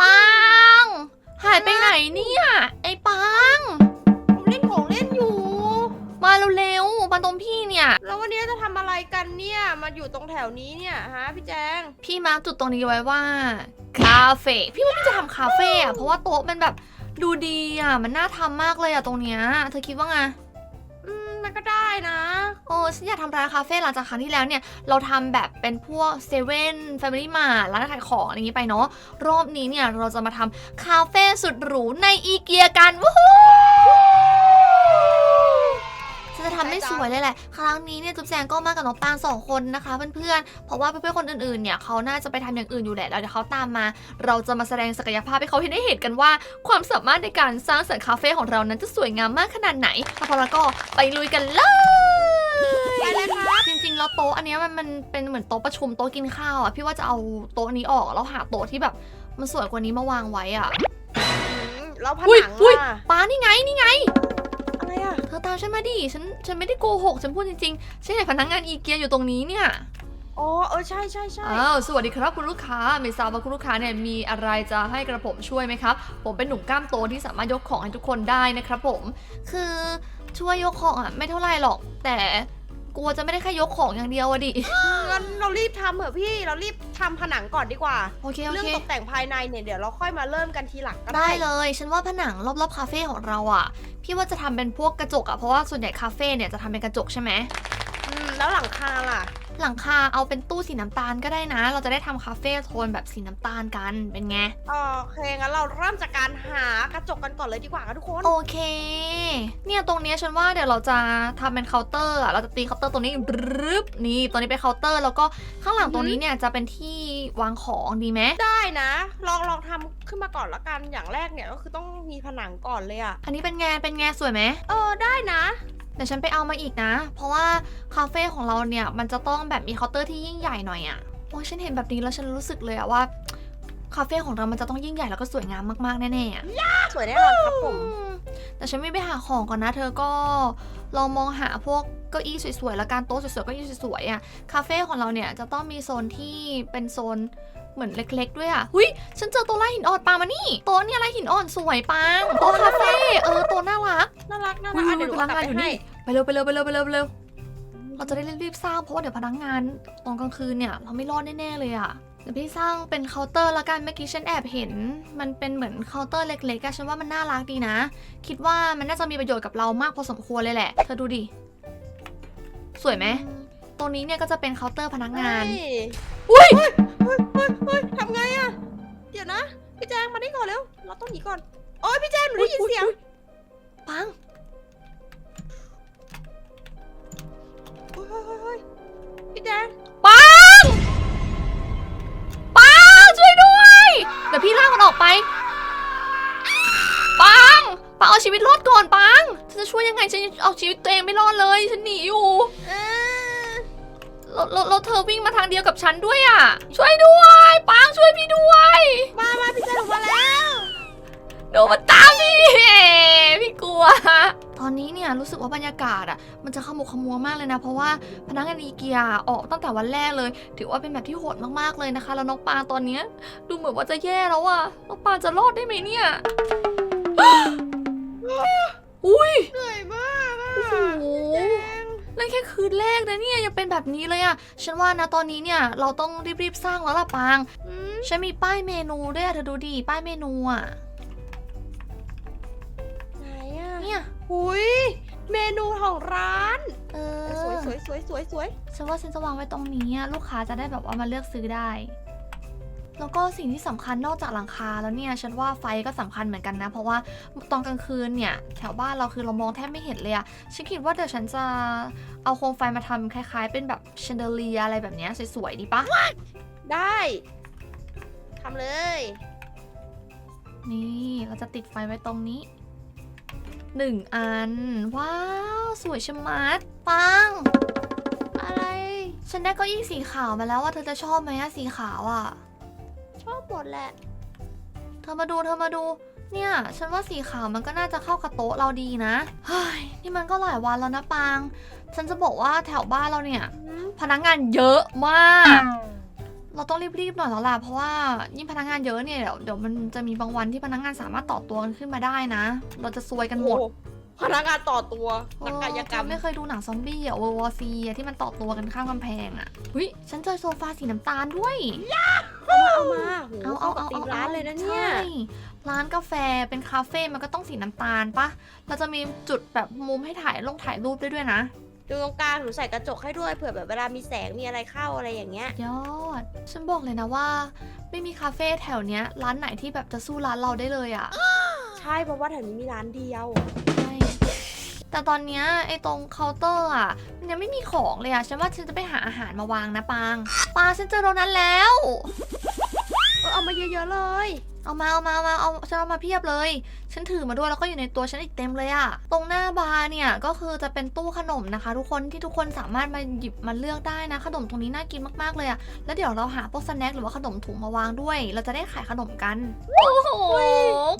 ปัง หายไปไหนเนี่ยไอ้ปัง ผมเล่นของเล่นอยู่ มาเร็วๆมาตรงพี่เนี่ย แล้ววันนี้จะทำอะไรกันเนี่ยมาอยู่ตรงแถวนี้เนี่ยฮะพี่แจง พี่มาร์คจุดตรงนี้ไว้ว่าคาเฟ่พี่ว่าพี่จะทำคาเฟ่อะเพราะว่าโต๊ะมันแบบดูดีอะมันน่าทำมากเลยอะตรงเนี้ยเธอคิดว่าไงอื มันก็ได้นะ โอ้ฉันอยากทำร้านคาเฟ่หลังจากครั้งที่แล้วเนี่ย เราทำแบบเป็นพวกเซเว่นแฟมิลี่มาร้านขายของอะไรอย่างนี้ไปเนาะ รอบนี้เนี่ยเราจะมาทำคาเฟ่สุดหรูในอีเกียกัน วู้ฮู้ ทำได้สวยเลยแหละ ครั้งนี้เนี่ยจุ๊บแจงก็มากับน้องปางสองคนนะคะเพื่อนๆ เพราะว่าเพื่อนๆคนอื่นๆ เนี่ยเขาน่าจะไปทำอย่างอื่นอยู่แหละแล้วเดี๋ยวเขาตามมา เราจะมาแสดงศักยภาพให้เขาเห็นได้เห็นกันว่า ความสามารถในการสร้างสรรค์คาเฟ่ของเรานั้นจะสวยงามมากขนาดไหนถ้าพร้อมแล้วก็ไปลุยกันเลย ไปเลยครับจริงๆ แล้วโต๊ะอันเนี้ยมันมันเป็นเหมือนโต๊ะประชุมโต๊ะกินข้าวอะพี่ว่าจะเอาโต๊ะนี้ออกแล้วหาโต๊ะที่แบบมันสวยกว่านี้มาวางไว้อะอืมแล้วผอุ๊ยนังอุ๊ยล่ะ ป้านี่ไงนี่ไง อะไรอะเธอตามฉันมาดิฉันฉันไม่ได้โกหกฉันพูดจริงๆฉันเห็นพนักงานอีเกียอยู่ตรงนี้เนี่ยอ๋อเออใช่ใช่ใช่อ้าวสวัสดีครับคุณลูกค้าไม่ทราบว่าคุณลูกค้าเนี่ยมีอะไรจะให้กระผมช่วยไหมครับ ผมเป็นหนุ่มกล้ามโตที่สามารถยกของให้ทุกคนได้นะครับผม คือช่วยยกของอะไม่เท่าไหร่หรอก แต่ กลัวจะไม่ได้แค่ยกของอย่างเดียวอะดิ งั้นเรารีบทำเถอะพี่เรารีบทำผนังก่อนดีกว่า โอเคโอเรื่องเค ตกแต่งภายในเนี่ยเดี๋ยวเราค่อยมาเริ่มกันทีหลังก็ได้ ได้เลย ฉันว่าผนังรอบๆคาเฟ่ของเราอะพี่ว่าจะทำเป็นพวกกระจกอะเพราะว่าส่วนใหญ่คาเฟ่เนี่ยจะทำเป็นกระจกใช่ไหม อืมแล้วหลังคาล่ะ หลังคาเอาเป็นตู้สีน้ำตาลก็ได้นะ เราจะได้ทำคาเฟ่โทนแบบสีน้ำตาลกันเป็นไง โอเคงั้นเราเริ่มจากการหากระจกกันก่อนเลยดีกว่าค่ะทุกคนโอเค เนี่ยตรงเนี้ยฉันว่าเดี๋ยวเราจะทำเป็นเคาน์เตอร์อะเราจะตีเคาน์เตอร์ตรงนี้รึบนี่ตรงนี้เป็นเคาน์เตอร์ แล้วก็ข้างหลังตรงนี้เนี่ยจะเป็นที่วางของดีไหมได้นะ ลองลองทำขึ้นมาก่อนละกันอย่างแรกเนี่ยก็คือต้องมีผนังก่อนเลยอะอันนี้เป็นไงเป็นไงสวยไหมเออได้นะ เดี๋ยวฉันไปเอามาอีกนะ เพราะว่าคาเฟ่ของเราเนี่ยมันจะต้องแบบมีเคาน์เตอร์ที่ยิ่งใหญ่หน่อยอะ่ะโอ้ยฉันเห็นแบบนี้แล้วฉันรู้สึกเลยอะว่าคาเฟ่ของเรามันจะต้องยิ่งใหญ่แล้วก็สวยงามมากๆแน่ๆอะสวยแน่นอนครับผมอืมแต่ฉันไม่ไปหาของก่อนนะ เธอก็ลองมองหาพวก เก้าอี้สวยๆแล้วการโต๊ะสวยๆเก้าอี้สวยๆอะ่ะคาเฟ่ของเราเนี่ยจะต้องมีโซนที่เป็นโซนเหมือนเล็ก ๆ ด้วยอะ่ะหุยฉันเจอโต๊ะลายหินอ่อนปางมานี่โต๊ะเนี่ยลายหินอ่อนสวยปางโต๊ะคาเฟ่เออโต๊ะน่ารักน่ารักน่าอุ๊รัยกอะเดี๋ยวหนูพนักกลับงานไปอยู่ให้นี่ไปเร็วไปเร็วไปเร็วไปเร็วไปเร็วเราจะได้รีบๆสร้างเพราะว่าเดี๋ยวพนักงานตอนกลางคืนเนี่ยเราไม่รอดแน่ๆเลยอะ่ะเดี๋ยวพี่สร้างเป็นเคาน์เตอร์ละกันเมื่อกี้ฉันแอบเห็น มันเป็นเหมือนเคาน์เตอร์เล็กๆอะฉันว่ามันน่ารักดีนะ คิดว่ามันน่าจะมีประโยชน์กับเรามากพอสมควรเลยแหละ เธอดูดิ สวยไหม ตรงนี้เนี่ยก็จะเป็นเคาน์เตอร์พนักงาน เฮ้ยอุ้ย เฮ้ยเฮ้ยเฮ้ยทำไงอะ เดี๋ยวนะ พี่แจงมานี่ก่อนเร็ว เราต้องหนีก่อน โอ้ยพี่แจงหนูได้ยินเสียง ปังเฮ้ยเฮ้ยเฮ้ยเฮ้ยพี่แจงปังปังช่วยด้วย เดี๋ยวพี่ลากมันออกไปปัง ปังเอาชีวิตรอดก่อนปังฉันจะช่วยยังไงฉันเอาชีวิตตัวเองไม่รอดเลยฉันหนีอยู่เออแล้วแล้วแล้วเธอวิ่งมาทางเดียวกับฉันด้วยอะ ช่วยด้วยปังช่วยพี่ด้วย มามาพี่แจงออกมาแล้วโดนมาตามพี่พี่กลัว ตอนนี้เนี่ยรู้สึกว่าบรรยากาศอะ มันจะขมุกขมัวมากเลยนะ เพราะว่าพนักงานอีเกียออกตั้งแต่วันแรกเลย ถือว่าเป็นแบบที่โหดมากๆเลยนะคะ แล้วน้องปางตอนเนี้ยดูเหมือนว่าจะแย่แล้วอะน้องปางจะรอดได้ไหมเนี่ย อุ้ย เหนื่อยมากอะโอ้โหแจงนั่นแค่คืนแรกนะเนี่ยยังเป็นแบบนี้เลยอะฉันว่านะตอนนี้เนี่ยเราต้องรีบๆสร้างแล้วล่ะปาง อืมฉันมีป้ายเมนูด้วยอะเธอดูดิป้ายเมนูอะไหนอะเนี่ยหุยเมนูของร้านเอเอออสวยสวยสวยสวยสวยฉันว่าฉันจะวางไว้ตรงนี้อะลูกค้าจะได้แบบว่ามาเลือกซื้อได้ แล้วก็สิ่งที่สำคัญนอกจากหลังคาแล้วเนี่ยฉันว่าไฟก็สำคัญเหมือนกันนะ เพราะว่าตอนกลางคืนเนี่ยแถวบ้านเราคือเรามองแทบไม่เห็นเลยอะฉันคิดว่าเดี๋ยวฉันจะเอาโคมไฟมาทำคล้าย ๆ เป็นแบบเชนเดอเลียอะไรแบบเนี้ยสวยๆดีปะได้ทำเลย นี่เราจะติดไฟไว้ตรงนี้หนึ่งอัน ว้าว สวยชะมัดปัง อะไร ฉันได้เก้าอี้สีขาวมาแล้วว่าเธอจะชอบไหมอะสีขาวอะชอบ หมดแหละ เธอมาดูเธอมาดู เนี่ย ฉันว่าสีขาวมันก็น่าจะเข้ากับโต๊ะเราดีนะ เฮ้ย นี่มันก็หลายวันแล้วนะปาง ฉันจะบอกว่าแถวบ้านเราเนี่ย พนักงานเยอะมาก เราต้องรีบๆหน่อยแล้วล่ะ เพราะว่ายิ่งพนักงานเยอะเนี่ยเดี๋ยวเดี๋ยวมันจะมีบางวันที่พนักงานสามารถต่อตัวกันขึ้นมาได้นะ เราจะซวยกันหมดโอ้พนักงานต่อตัวนักกายกรรม เออไม่เคยดูหนังซอมบี้อะเวอร์วอซีที่มันต่อตัวกันข้างกำแพงอะหุยฉันเจอโซฟาสีน้ำตาลด้วย เอามา เอามาโหเอาเอาเข้ากับเอาธีมเอาร้านเลยนะเนี่ย ใช่ร้านกาแฟเป็นคาเฟ่ มันก็ต้องสีน้ำตาลปะเราจะมีจุดแบบมุมให้ถ่ายลงถ่ายรูปได้ด้วยนะ ดูตรงกลางหนูใส่กระจกให้ด้วยเผื่อแบบเวลามีแสงมีอะไรเข้าอะไรอย่างเงี้ย ยอด ฉันบอกเลยนะว่า ไม่มีคาเฟ่แถวเนี้ย ร้านไหนที่แบบจะสู้ร้านเราได้เลยอะใช่เพราะว่าแถวนี้มีร้านเดียว ใช่แต่ตอนเนี้ยไอ้ตรงเคาน์เตอร์อะ มันยังไม่มีของเลยอะ ฉันว่าฉันจะไปหาอาหารมาวางนะปางปางฉันเจอโดนัทแล้ว เออเอามาเยอะๆเลย เอามาเอามาเอามาเอาฉันเอามาเพียบเลย ฉันถือมาด้วยแล้วก็อยู่ในตัวฉันอีกเต็มเลยอะตรงหน้าบาร์เนี่ยก็คือจะเป็นตู้ขนมนะคะ ทุกคนที่ทุกคนสามารถมาหยิบมาเลือกได้นะขนมตรงนี้น่ากินมากๆเลยอะแล้วเดี๋ยวเราหาพวกสแน็คหรือว่าขนมถุงมาวางด้วย เราจะได้ขายขนมกัน โอ้โห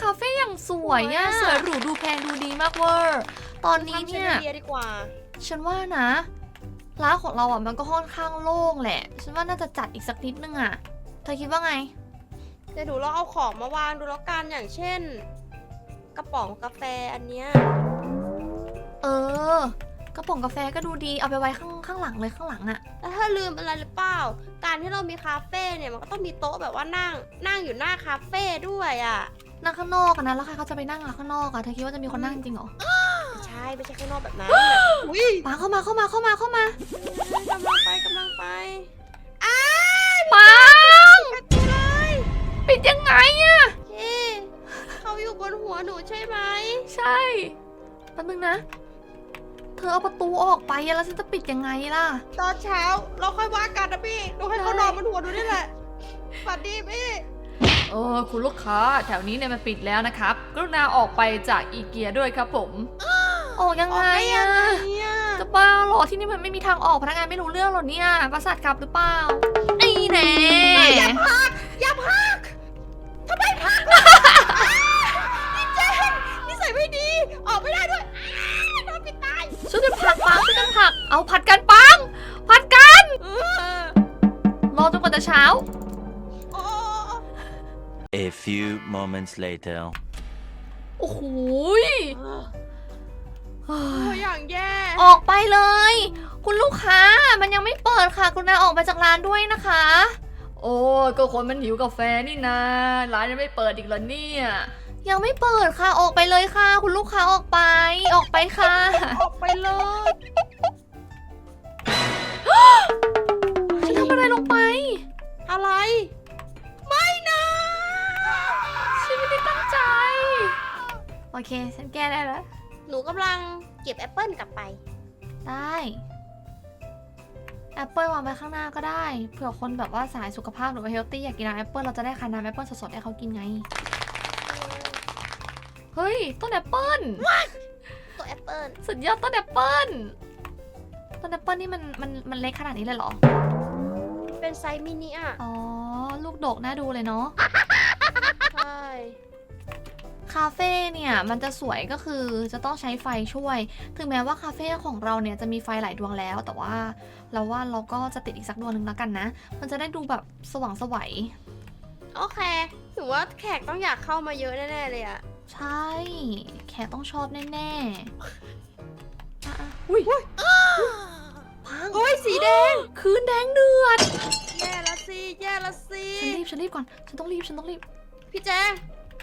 คาเฟ่อย่างสวยอะสวยอะสวยหรูดูแพงดูดีมากเวอร์ตอนนี้ทำเชเนี่ยเดียดีกว่าฉันว่านะร้านของเราอะมันก็ค่อนข้างโล่งแหละ ฉันว่าน่าจะจัดอีกสักนิดนึงอะ เธอคิดว่าไง เดี๋ยวหนูลองเอาของมาวางดูแล้วกันอย่างเช่น กระป๋องกาแฟอันเนี้ยเออ กระป๋องกาแฟก็ดูดี เอาไปไว้ข้างข้างหลังเลยข้างหลังอะแล้วถ้าลืมอะไรหรือเปล่า การที่เรามีคาเฟ่เนี่ยมันก็ต้องมีโต๊ะแบบว่านั่งนั่งอยู่หน้าคาเฟ่ด้วยอะ นั่งข้างนอกอะนะแล้วใครเขาจะไปนั่งอะข้างนอกอะเธอคิดว่าจะมีคนนั่งจริงเหรอไม่ใช่ไม่ใช่ข้างนอกแบบนั้นแบบอุ้ยปาเข้ามาเข้ามาเข้ามาเข้ามา กำลังไปกำลังไป ปิดยังไงอะเฮ้เขาอยู่บนหัวหนูใช่ไหมใช่แป๊บนึงนะ เธอเอาประตูออกไปอะแล้วฉันจะปิดยังไงล่ะ ตอนเช้าเราค่อยว่ากันนะพี่หนูให้เขานอนบนหัวหนูนี่แหละสวัสดีพี่ เออคุณลูกค้าแถวนี้เนี่ยมันปิดแล้วนะครับ กรุณาออกไปจากอีเกียด้วยครับผม ออกยังออกไงได้ยัอะงไงเนี่ยจะบ้าเหรอที่นี่มันไม่มีทางออกพนักงานไม่รู้เรื่องหรอเนี่ยประสาทกลับหรือเปล่าไอ้แน่อย่าพักอย่าพั moments later. โอ้โหยโอ้อย่างแย่ออกไปเลย คุณลูกค้ามันยังไม่เปิดค่ะคุณนายออกไปจากร้านด้วยนะคะ โอ้ยก็คนมันหิวกาแฟนี่นาร้านยังไม่เปิดอีกเหรอเนี่ย ยังไม่เปิดค่ะออกไปเลยค่ะ คุณลูกค้าออกไป ออกไปค่ะ ออกไปเลยฉันทำอะไรลงไป อะไร โอเค ฉันแก้ได้แล้ว หนูกำลังเก็บแอปเปิลกลับไป ได้แอปเปิลวางไว้ข้างหน้าก็ได้เผื่อคนแบบว่าสายสุขภาพหรือว่าเฮลตี้อยากกินน้ำแอปเปิลเราจะได้คันน้ำแอปเปิลสดๆให้เขากินไง เฮ้ย ต้นแอปเปิลตัวแอปเปิลสุดยอดต้นแอปเปิลต้นแอปเปิลนี่มันมันมันเล็กขนาดนี้เลยเหรอ เป็นไซส์มินิอะ อ๋อ ลูกดกน่าดูเลยเนาะ ใช่ คาเฟ่เนี่ย มันจะสวยก็คือจะต้องใช้ไฟช่วย ถึงแม้ว่าคาเฟ่ของเราเนี่ยจะมีไฟหลายดวงแล้ว แต่ว่าเราว่าเราก็จะติดอีกสักดวงหนึ่งแล้วกันนะ มันจะได้ดูแบบสว่างไสวัยโอเคถือว่าแขกต้องอยากเข้ามาเยอะแน่ๆเลยอะใช่ แขกต้องชอบแน่ๆอะๆอุ้ยพังโอ้ยสีแดง คืนแดงเดือด แย่ละสิแย่ละสิฉันรีบฉันรีบก่อน ฉันต้องรีบฉันต้องรีบ พี่แจง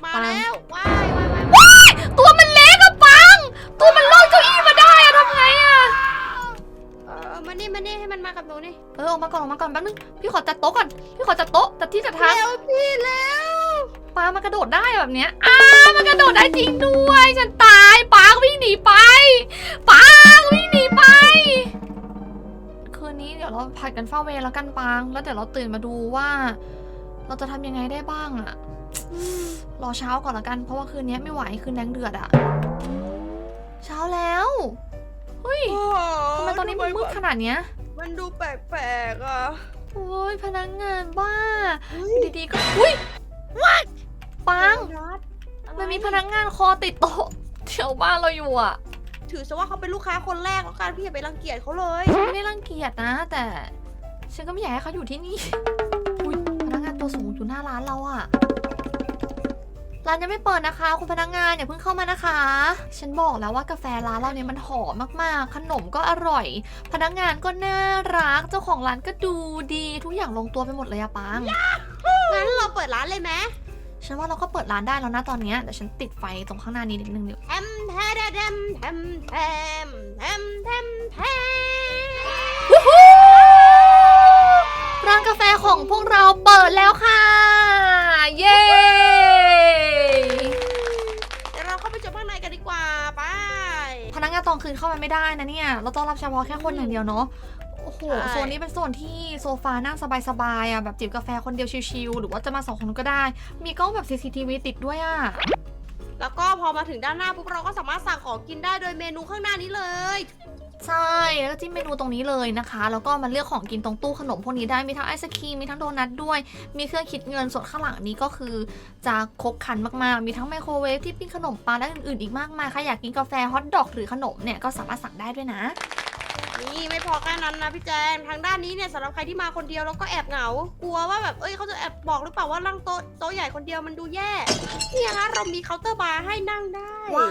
มาปังแล้วว้ายว้ายว้ายว้ายตัวมันเล็กอะปัง ตัวมันลอดเก้าอี้มาได้อะทำไงอะเออมานี่มานี่ให้มันมากับหนูนี่เออออกมาก่อนออกมาก่อนแป๊บนึงพี่ขอจัดโต๊ะก่อนพี่ขอจัดโต๊ะจัดที่จัดทางเร็วพี่เร็วปลามันกระโดดได้แบบเนี้ยอ้ามันกระโดดได้จริงด้วย ฉันตายปางวิ่งหนีไปปางวิ่งหนีไป คืนนี้เดี๋ยวเราผัดกันเฝ้าเวรแล้วกันปาง แล้วเดี๋ยวเราตื่นมาดูว่า เราจะทำยังไงได้บ้างอะ รอเช้าก่อนละกัน เพราะว่าคืนนี้ไม่ไหวคืนแดงเดือดอะเช้าแล้วเฮ้ยทำไมตอนนี้มันมืดขนาดเนี้ย มันดูแปลกๆอะโอ้ยพนักงานบ้าอยู่ดีๆก็อุ้ยปังมันมีพนักงานคอติดโต๊ะแถวบ้านเราอยู่อะ ถือซะว่าเขาเป็นลูกค้าคนแรกแล้วกันพี่อย่าไปรังเกียจเขาเลยไม่ได้รังเกียจนะ แต่ ฉันก็ไม่อยากให้เขาอยู่ที่นี่อุ้ยตัวสูงอยู่หน้าร้านเราอะ ร้านยังไม่เปิดนะคะ คุณพนักงานอย่าเพิ่งเข้ามานะคะ ฉันบอกแล้วว่ากาแฟร้านเราเนี่ยมันหอมมากๆ ขนมก็อร่อย พนักงานก็น่ารัก เจ้าของร้านก็ดูดีทุกอย่างลงตัวไปหมดเลยอะปัง งั้นเราเปิดร้านเลยไหมฉันว่าเราก็เปิดร้านได้แล้วนะตอนเนี้ยเดี๋ยวฉันติดไฟตรงข้างหน้านี้นิดนึงเดี๋ยวแทมแทมแทมแทมแทมแทมแทมแทมร้านกาแฟของพวกเราเปิดแล้วค่ะ เย้ เดี๋ยวเราเข้าไปชมข้างในกันดีกว่าไป พนักงานตอนคืนเข้ามาไม่ได้นะเนี่ย เราต้องรับเฉพาะแค่คนอย่างเดียวเนาะ โอ้โห ใช่ โซนนี้เป็นโซนที่โซฟานั่งสบายๆอะ แบบจิบกาแฟคนเดียวชิลๆ หรือว่าจะมาสองคนก็ได้ มีกล้องแบบ CCTV ติดด้วยอะ แล้วก็พอมาถึงด้านหน้าปุ๊บเราก็สามารถสั่งของกินได้โดยเมนูข้างหน้านี้เลย ใช่แล้วก็จิ้มเมนูตรงนี้เลยนะคะ แล้วก็มาเลือกของกินตรงตู้ขนมพวกนี้ได้มีทั้งไอศครีมมีทั้งโดนัทด้วย มีเครื่องคิดเงินส่วนข้างหลังนี้ก็คือจะครบคันมากๆ มีทั้งไมโครเวฟที่ปิ้งขนมปังและอื่นๆอีกมากมายใครอยากกินกาแฟฮอทดอกหรือขนมเนี่ยก็สามารถสั่งได้ด้วยนะ นี่ไม่พอแค่นั้นนะพี่แจงทางด้านนี้เนี่ยสำหรับใครที่มาคนเดียวแล้วก็แอบเหงา กลัวว่าแบบเอ้ยเขาจะแอบบอกหรือเปล่าว่านั่งโต๊ะโต๊ะใหญ่คนเดียวมันดูแย่นี่นะคะเรามีเคาน์เตอร์บาร์ให้นั่งได้ ว้า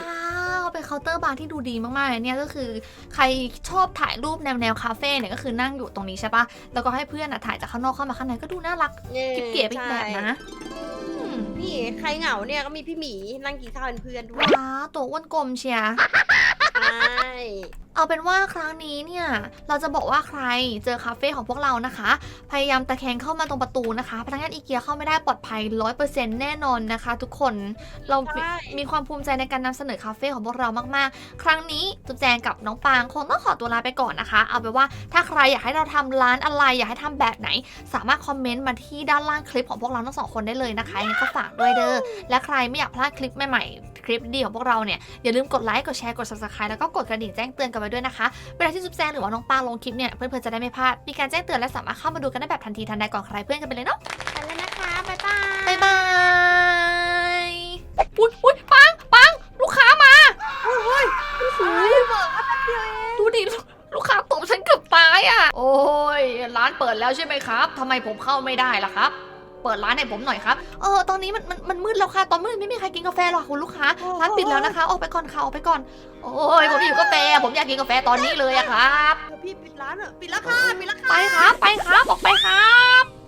วเป็นเคาน์เตอร์บาร์ที่ดูดีมากๆเลยเนี่ยก็คือใครชอบถ่ายรูปแนวแนวๆคาเฟ่เนี่ยก็คือนั่งอยู่ตรงนี้ใช่ปะแล้วก็ให้เพื่อนอะถ่ายจากข้างนอกเข้ามาข้างในก็ดูน่ารักนี่กิ๊บเก๋ไปอีกแบบนะอืมนี่ใครเหงาเนี่ยก็มีพี่หมีนั่งกินข้าวเป็นเพื่อนด้วยว้าวตัวอ้วนกลมเชียร์ ใช่เอาเป็นว่าครั้งนี้เนี่ยเราจะบอกว่าใครเจอคาเฟ่ของพวกเรานะคะ พยายามตะแคงเข้ามาตรงประตูนะคะ พนักงานอีเกียเข้าไม่ได้ปลอดภัย100%แน่นอนนะคะ ทุกคนเรามีมีความภูมิใจในการนำเสนอคาเฟ่ของพวกเรามากๆ ครั้งนี้จุ๊บแจงกับน้องปางคงต้องขอตัวลาไปก่อนนะคะ เอาเป็นว่าถ้าใครอยากให้เราทำร้านอะไรอยากให้ทำแบบไหน สามารถคอมเมนต์มาที่ด้านล่างคลิปของพวกเราทั้งสองคนได้เลยนะคะยังไงก็ฝากด้วยเด้อและใครไม่อยากพลาดคลิปใหม่ๆคลิปดีของพวกเราเนี่ยอย่าลืมกดไลค์กดแชร์กด subscribe แล้วก็กดกระดิ่งแจ้งเตือนกันไว้ด้วยนะคะ เวลาที่ซุปแซงหรือว่าน้องปาลงคลิปเนี่ยเพื่อนๆจะได้ไม่พลาด มีการแจ้งเตือนและสามารถเข้ามาดูกันได้แบบทันทีทันใดก่อนใครเพื่อนกันไปเลยเนาะไปแล้วนะคะบ๊ายบายบ๊ายบายอุ๊ยอุ๊ยปังปังลูกค้ามาเฮ้ยโอ้โหเบิกมาแป๊บเดียวเองดูดิลูกค้าตบฉันเกือบตายอะ โอ้ยร้านเปิดแล้วใช่ไหมครับทำไมผมเข้าไม่ได้ล่ะครับ เปิดร้านให้ผมหน่อยครับ เออตอนนี้มันมันมันมืดแล้วค่ะ ตอนมืดไม่มีใครกินกาแฟหรอกคุณลูกค้า ร้านปิดแล้วนะคะ ออกไปก่อนค่ะออกไปก่อน โอ้ยผมหิวกาแฟ ผมอยากกินกาแฟตอนนี้เลยอะครับเดี๋ยวพี่ปิดร้านเถอะปิดแล้วค่ะปิดแล้วค่ะ ไปครับ ไปครับ ออกไปครับ